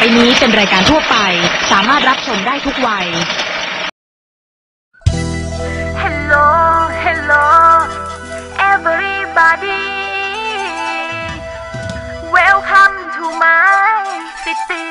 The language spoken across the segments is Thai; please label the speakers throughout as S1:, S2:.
S1: ไปนี้เป็นรายการทั่วไป สามารถรับชมได้ทุกวัย
S2: Hello, hello, everybody. Welcome to my city.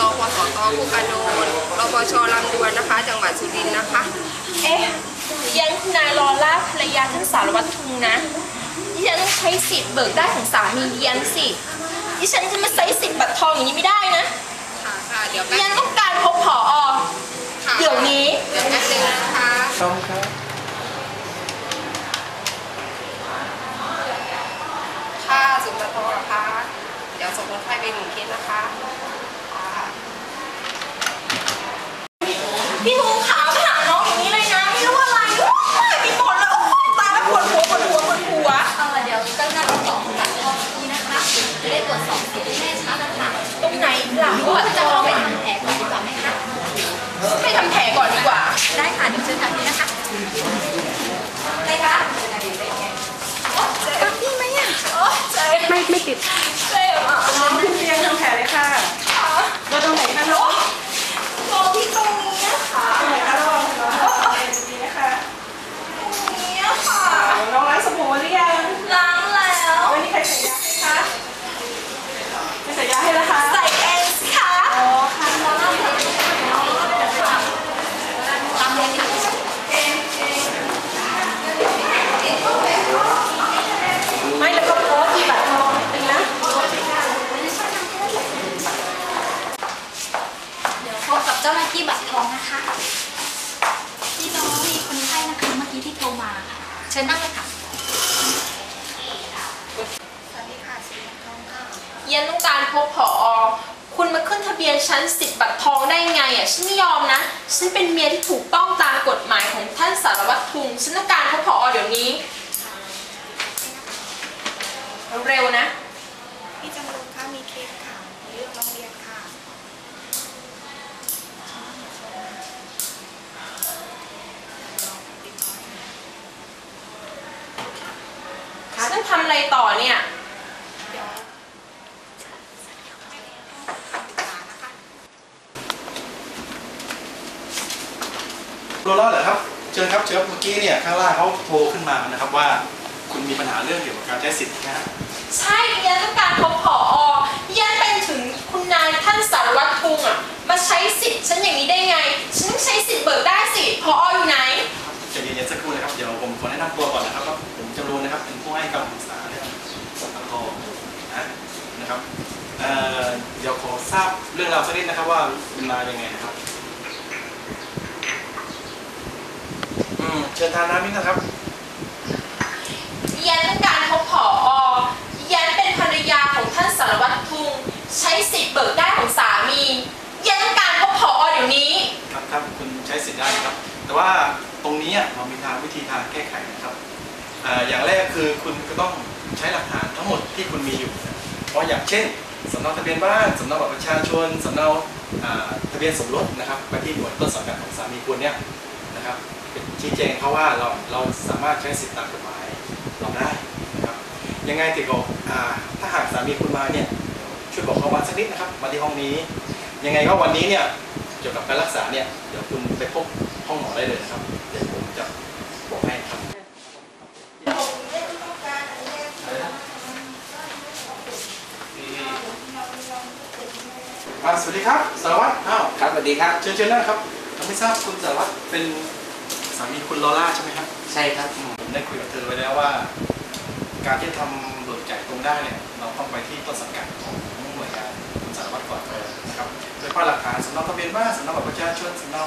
S3: รอพสตผู้กระโดนรปชลำดวนนะคะ จังหวัดสุรินทร์นะคะ
S4: เอ๊ะยังคุณนายลอล่าภรรยาท่านสารวัตรทุงนะดิฉันต้องใช้สิทธิ์เบิกได้ของสามีดิฉันสิดิฉันจะมาใช้สิทธิ์บัตรทองอย่างนี้ไม่ได้นะ
S3: ค่ะค่ะเดี๋ยว
S4: ดิ
S3: แป๊บ
S4: ฉันต้องการพบผอ
S3: ค่ะ
S4: เดี๋ยวนี้
S3: เดี๋ยวแป๊บนึงนะคะ
S5: ต้องครับ
S3: ค่ะสุนทรโทนะคะเดี๋ยวส่งคนไข้ไปหนึ่งเคสนะคะค่ะ
S4: พี่ทุงขาไปหาน้องอย่างนี้เลยนะ ไม่รู้อะไรโอ้ยมีหมดเลยโอ้ยตายแล้วปวดหัวปวดหัวปวดหัว
S6: เออเดี๋ยวก็น่าจะสองบัตรทองนี้นะคะ จะได้ตรวจสอบสิทธิ์ให้แน่ชัดนะคะ
S4: ตรงไหนหลัง
S6: หรือ
S4: บั
S6: ว่า
S4: ตรท
S6: จะ
S4: อ
S6: เข้าง ไปทำแผลก่อนดีกว่าไหมคะ
S4: ให้ทำแผลก่อนดีกว่า
S6: ได้ค่ะเดี๋ยวเชิญทางนี้นะคะไปคะฟังพี่ไหมอะ
S4: โอ๊ยเจ็บไม่ไม่ติดเจ็บอะ
S7: ขึ้นเตียงทำแผลเลยค่ะเราตรงไหนคะน้อง
S4: มองที่ตรงนี้อะค่ะ
S7: ตรงไหนคะระวังระวังดีนะคะ
S4: ตรงนี้อะค่ะ
S7: น้องล้างสบู่หรือยัง
S4: ล้างแล้ว
S7: ไม่มีใครใส่ยาให้คะไม่ใส่ยาให้นะคะ
S4: ใส่เองสิคะ
S7: อ๋อค่ะ
S6: ตามเลยค่ะ
S7: ไม่แล้วก็โพสต์ที่บัตรทองนิดนึงนะ
S6: เดี๋ยวพบกับ เจ้าหน้าที่บัตรทองนะคะพี่น้องมีคนไข้นะคะเมื่อกี้ที่โทรมาค่ะเชิญนั่งเลยค่ะ
S3: สวัสดีค่ะสิริทองค่ะ
S4: เยันต้องการพบผอ คุณมาขึ้นทะเบียนชั้นสิทธิ์บัตรทองได้ไงอะฉันไม่ยอมนะ ฉันเป็นเมียที่ถูกต้องตามกฎหมายของท่านสารวัตรทุงฉันต้องการพบผอเดี๋ยวนี้ เร็วๆนะ
S3: พี่จำรูนค่ะมีเคสค่ะมีเรื่องร้องเรียนค่ะ
S4: ฉันทำอะไรต่อเนี่ย
S3: เดี๋ยว
S5: โรล่าเหรอครับ เชิญครับเชิญครับเมื่อกี้เนี่ยข้างล่างเขาโทรขึ้นมานะครับว่า คุณมีปัญหาเรื่องเกี่ยวกับการใช้สิทธิ์นะฮะ
S4: ใช่ยันต้องการพบผอยันเป็นถึงคุณนายท่านสารวัตรทุงอะมาใช้สิทธิ์ฉันอย่างนี้ได้ไง ฉันต้องใช้สิทธิ์เบิกได้สิผออยู่ไหน
S5: ใจเย็นๆสักครู่นะครับเดี๋ยวผมขอแนะนำตัวก่อนนะครับว่าผมจำรูนนะครับเป็นผู้ให้คำปรึกษาเรื่องสังคมนะนะครับเอ่อเดี๋ยวขอทราบเรื่องราวสักนิดนะครับว่าเป็นมายังไงนะครับอืม เชิญทานน้ำนิดนะครับ
S4: ยันต้องการพบผอยันเป็นภรรยาของท่านสารวัตรทุงใช้สิทธิ์เบิกได้ของสามียันต้องการพบผอเดี๋ยวนี้
S5: แต่ว่าตรงนี้อะเรามีทางวิธีทางแก้ไขนะครับอ่าอย่างแรกคือคุณก็ต้องใช้หลักฐานทั้งหมดที่คุณมีอยู่นะเพราะอย่างเช่นสำเนาทะเบียนบ้านสำเนาบัตรประชาชนสำเนาอ่าทะเบียนสมรสนะครับไปที่หน่วยต้นสังกัดของสามีคุณเนี่ย นะครับเป็นชี้แจงเขาว่าเราเราสามารถใช้สิทธิตามกฎหมายเราได้นะครับยังไงติดบอกอ่าถ้าหากสามีคุณมาเนี่ยช่วยบอกเขามาสักนิดนะครับมาที่ห้องนี้ ยังไงก็วันนี้เนี่ยเกี่ยวกับการรักษาเนี่ยเดี๋ยวคุณไปพบห้องหมอได้เลยนะครับเดี๋ยวผมจะบอกให้ครับอ่าสวัสดีครับสารวัตรอ้าว
S8: ครับสวัสดีครับ
S5: เชิญเชิญนั่งครับผม ไม่ทราบคุณสารวัตรเป็นสามีคุณลอล่าใช่ไหมครับ
S8: ใช่ครับ
S5: อืมผมได้คุยกับเธอไว้แล้วว่า การที่จะทำเบิกจ่ายตรงได้เนี่ยเราต้องไปที่ต้นสังกัดของหน่วยงานคุณสารวัตรก่อนนะครับโดยเฉพาะหลักฐานสำเนาทะเบียนบ้านสำเนาบัตรประชาชนสำเนา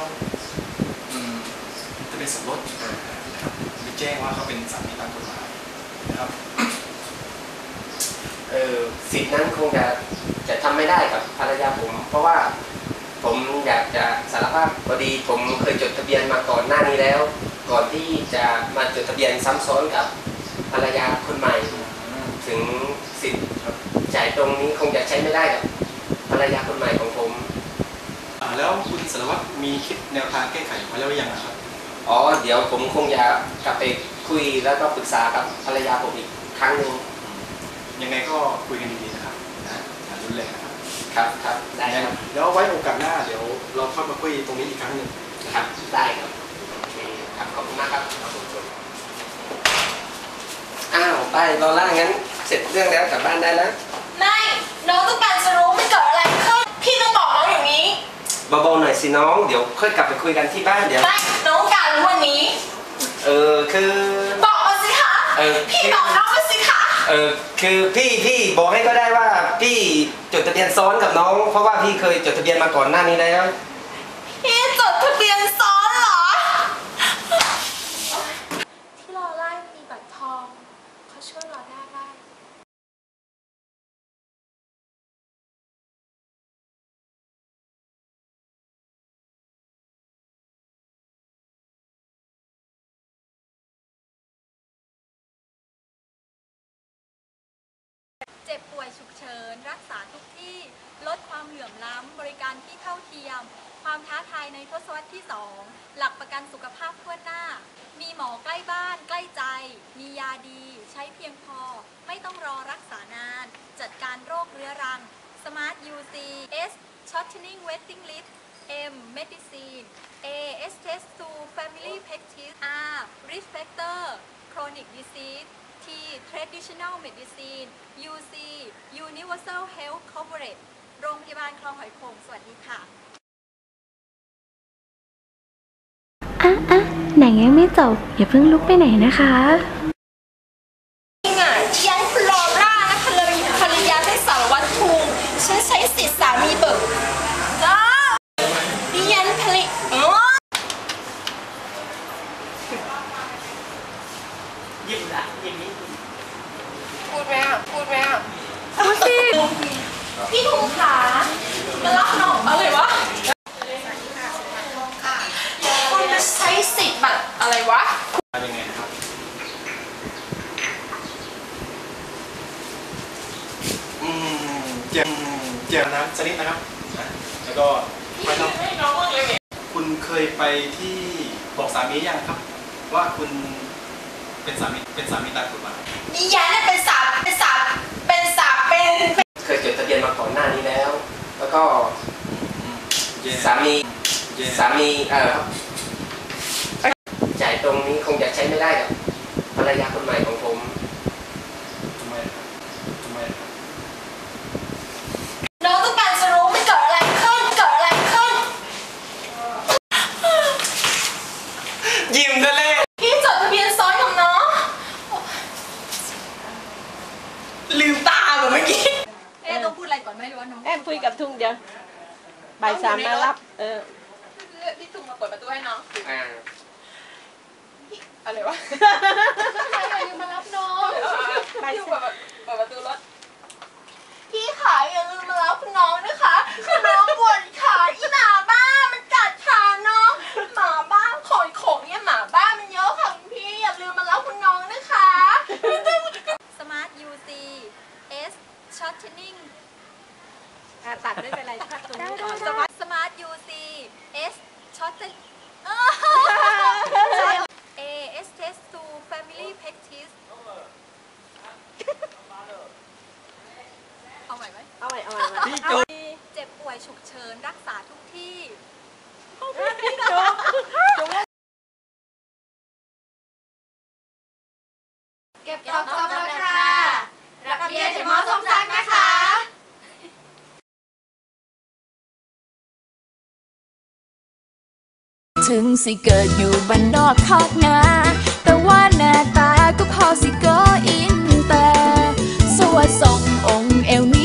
S5: อืมทะเบียนสมรสนะครับมีแจ้งว่าเขาเป็นสามีตามกฎหมายนะครับ
S8: เออสิทธินั้นคงจะจะทำไม่ได้กับภรรยาผม เพราะว่า ผมอยากจะสารภาพพอดี ผมเคยจดทะเบียนมาก่อนหน้านี้แล้ว ก่อนที่จะมาจดทะเบียนซ้ำซ้อนกับภรรยาคนใหม่ ถึงสิทธิ์จ่ายตรงนี้คงจะใช้ไม่ได้กับภรรยาคนใหม่ของผม
S5: อ่าแล้วคุณสารวัตรมีคิดแนวทางแก้ไขไว้แล้วหรือยังอะครับ
S8: อ๋อเดี๋ยวผมคงจะกลับไปคุยแล้วก็ปรึกษากับภรรยาผมอีกครั้งหนึ่ง
S5: ยังไงก็คุยกันดีๆนะครับนะอย่ารุนแรงนะ ครับ
S8: ครับครับได้ครับ
S5: แล้วไว้โอกาสหน้าเดี๋ยวเราค่อยมาคุยตรงนี้อีกครั้งหนึ่ง
S8: ครับได้ครับโอเคครับขอบคุณมากครับอ้าวไปรอล่างั้น เสร็จเรื่องแล้วกลับบ้านได้แล้ว
S4: ไม่น้องต้องการจะรู้มันเกิดอะไรขึ้นพี่ต้องบอกน้องอย่างนี้
S8: เบาๆหน่อยสิน้องเดี๋ยวค่อยกลับไปคุยกันที่บ้านเดี๋ยว
S4: ไม่น้องต้องการรู้วันนี้
S8: เออคือ
S4: บอกมาสิคะ
S8: เออ
S4: พี่บอกน้องมาสิคะ
S8: เออคือพี่พี่บอกให้ก็ได้ว่าพี่จดทะเบียนซ้อนกับน้อง เพราะว่าพี่เคยจดทะเบียนมาก่อนหน้านี้แล้ว
S4: พี่จดทะเบียนเหรอ ที่รอไล่มีบัตรทอง เขาช่วยรอได้ได้
S6: เจ็บป่วยฉุกเฉิ นรักษาทุกที่ ลดความเหลื่อมล้ำ บริการที่เท่าเทียม ความท้าทายในทศวรรษที่ 2 หลักประกันสุขภาพทั่วหน้า มีหมอใกล้บ้าน ใกล้ใจ มียาดี ใช้เพียงพอ ไม่ต้องรอรักษานาน จัดการโรคเรื้อรัง Smart UC S Shortening Waiting List M Medicine A S Test 2 Family Practice R Risk Factor Chronic Disease T Traditional Medicine UC Universal Health Coverage โรงพยาบาลคลองหอยโขงสวัสดีค่ะ
S9: อะอะหนังยังไม่จบ อย่าเพิ่งลุกไปไหนนะคะ
S4: จริงอะยังฟลอร่านะภรรยาภรรยาได้สารวัตรภูมิฉันใช้สิทธิ์สามีเบิกจ้าดิยันผลิตอ๋อ
S8: ยิ้มละยิ้มนี้
S3: พูดไหมอะ พูดไหมอะ
S4: พี่ภูมิขามารับน้องอะไรวะคุณจะใช้สิทธิ์บัตรอะไรวะ
S5: ยังไงนะครับ อืม เจียมเจียมน้ำชนิดนะครับนะแล้วก็ไม่ต้องคุณเคยไปที่บอกสามียังครับ ว่าคุณเป็นสามีเป็นสามีตามกฎหมาย
S4: ดิยันเนี่ยเป็นสาเป็นสาเป็นสาเป็น
S8: เคยจดทะเบียนมาก่อนหน้านี้แล้ว แล้วก็
S5: เย่
S8: สามี
S5: เย่
S8: สามีเออจ่ายตรงนี้คงจะใช้ไม่ได้กับภรรยาคนใหม่ของผม
S5: ทำไมครับทำไมครับ
S4: น้องต้องการจะรู้มันเกิดอะไรขึ้นเกิดอะไรขึ้น
S8: ยิ้มทะเล
S4: พี่จดทะเบียนซ้อนกับน้องลืมตาแบบเมื่อกี้
S6: เอ๊ะต้องพูดอะไรก่อนไหมหรือว่าน้อง
S7: แอมคุยกับทุ่งเดียวบ่ายสามมารับ เออ
S3: พี่ตุ้มมาเปิดประตูให้น้อง
S8: อ่า
S3: อะไรวะ
S4: ใครอย่าลืมมารับน้อง
S3: พี่ตุ้มเปิดเปิดประตูรถ
S4: พี่ขาอย่าลืมมารับน้องนะคะคือน้องปวดขาอีหมาบ้ามันกัดขาน้องหมาบ้าขอยโค
S7: ตัดไม่เป็นไรคัดตรงนี้ก่อน
S6: สมาร์ทสมาร์ทยูซีเอสช็อตเอเอสเทสตูแฟมิลี่เพคทิสเอาใหม่ไหม
S7: เอาใหม่เอาใหม่เอาใหม่
S5: พี่จุ๊บ
S6: เจ็บป่วยฉุกเฉินรักษาทุกที่
S4: เก็บตกตกราคารับเบียร์ถึงมอสมศักดิ์นะคะ
S2: ถึงสิเกิดอยู่บ้านนอกคอกนาแต่ว่าหน้าตาก็พอสิก็อินแต่สวดสององค์เอวนี้